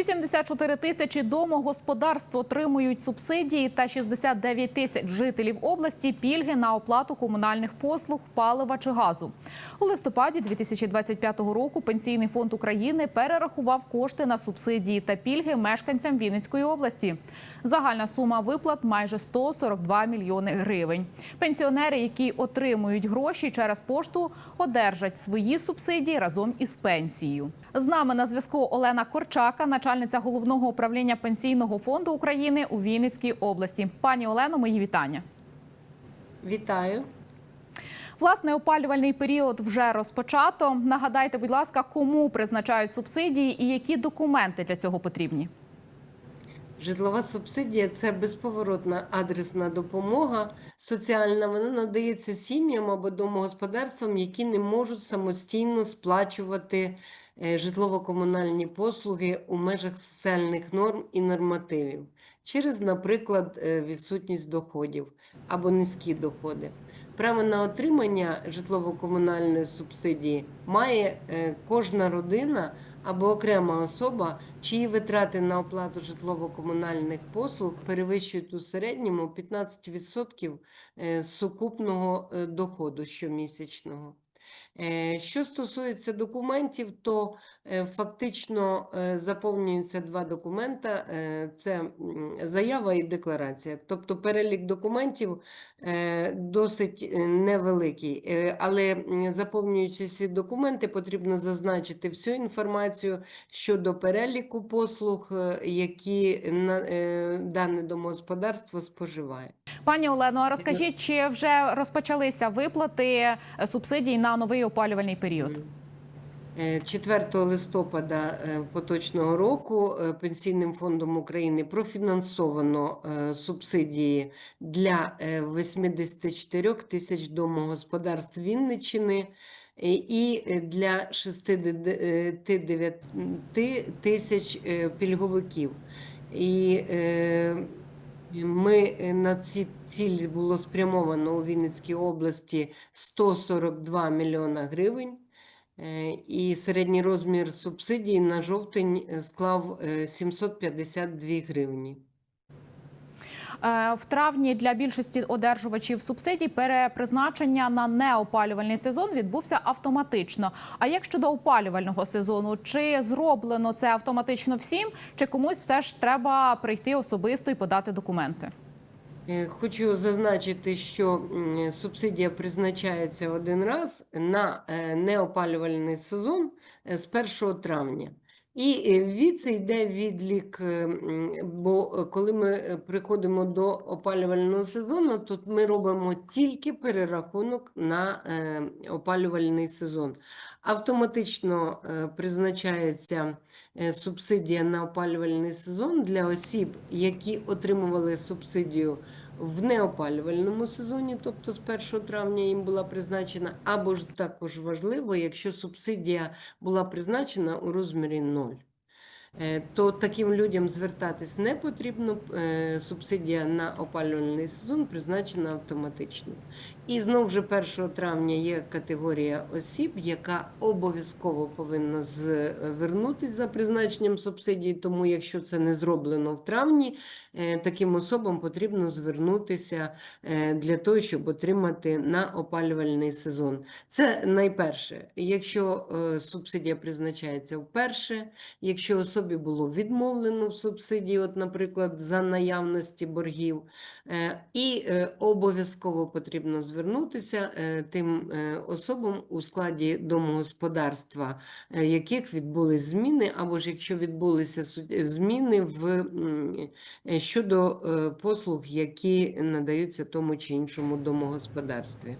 84 тисячі домогосподарств отримують субсидії та 69 тисяч жителів області пільги на оплату комунальних послуг, палива чи газу. У листопаді 2025 року Пенсійний фонд України перерахував кошти на субсидії та пільги мешканцям Вінницької області. Загальна сума виплат майже 142 мільйони гривень. Пенсіонери, які отримують гроші через пошту, одержать свої субсидії разом із пенсією. З нами на зв'язку Олена Корчака, начальниця головного управління пенсійного фонду України у Вінницькій області. Пані Олено, мої вітання. Вітаю. Власне, опалювальний період вже розпочато. Нагадайте, будь ласка, кому призначають субсидії і які документи для цього потрібні? Житлова субсидія це безповоротна адресна допомога соціальна. Вона надається сім'ям або домогосподарствам, які не можуть самостійно сплачувати е, житлово-комунальні послуги у межах соціальних норм і нормативів через, наприклад, е, відсутність доходів або низькі доходи. Право на отримання житлово-комунальної субсидії має е, кожна родина або окрема особа, чиї витрати на оплату житлово-комунальних послуг перевищують у середньому 15% е, сукупного е, доходу щомісячного. Е, Що стосується документів, то е, фактично е, заповнюються два документа: це заява і декларація. Тобто перелік документів досить невеликий, але заповнюючи ці документи, потрібно зазначити всю інформацію щодо переліку послуг, які дане домогосподарство споживає. Пані Олено, а розкажіть, чи вже розпочалися виплати е, субсидій на новий опалювальний період? Е, 4 листопада е, поточного року е, Пенсійним фондом України профінансовано е, субсидії для е, 84 тисяч домогосподарств Вінниччини е, і е, для 69 тисяч е, пільговиків. І е, ми е, на ці цілі було спрямовано у Вінницькій області 142 мільйона гривень. Е, І середній розмір субсидій на жовтень е, склав е, 752 гривні. Е, В травні для більшості одержувачів субсидій перепризначення на неопалювальний сезон відбувся автоматично. А як щодо опалювального сезону, чи зроблено це автоматично всім, чи комусь все ж треба прийти особисто і подати документи? Е, Хочу зазначити, що субсидія призначається один раз на е, неопалювальний сезон з 1 травня. І е, відси йде відлік, е, бо е, коли ми приходимо до опалювального сезону, то ми робимо тільки перерахунок на опалювальний сезон. Автоматично призначається субсидія на опалювальний сезон для осіб, які отримували субсидію в неопалювальному сезоні, тобто з 1 травня їм була призначена, або ж також важливо, якщо субсидія була призначена у розмірі 0. Е, То таким людям звертатись не потрібно. е, Субсидія на опалювальний сезон призначена автоматично. І знову ж 1 травня є категорія осіб, яка обов'язково повинна звернутися за призначенням субсидії. Тому, якщо це не зроблено в травні, е, таким особам потрібно звернутися е, для того, щоб отримати на опалювальний сезон. Це найперше. Якщо е, субсидія призначається вперше, якщо особі було відмовлено в субсидії, от, наприклад, за наявності боргів, е, і е, обов'язково потрібно звернутися е, тим особам у складі домогосподарства, яких відбулись зміни, або ж якщо відбулися зміни в щодо послуг, які надаються тому чи іншому домогосподарстві.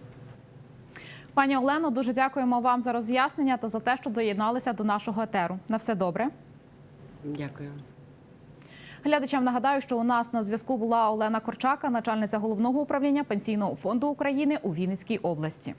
Пані Олено, дуже дякуємо вам за роз'яснення та за те, що доєдналися до нашого етеру. На все добре. Дякую. Глядачам нагадаю, що у нас на зв'язку була Олена Корчака, начальниця головного управління пенсійного фонду України у Вінницькій області.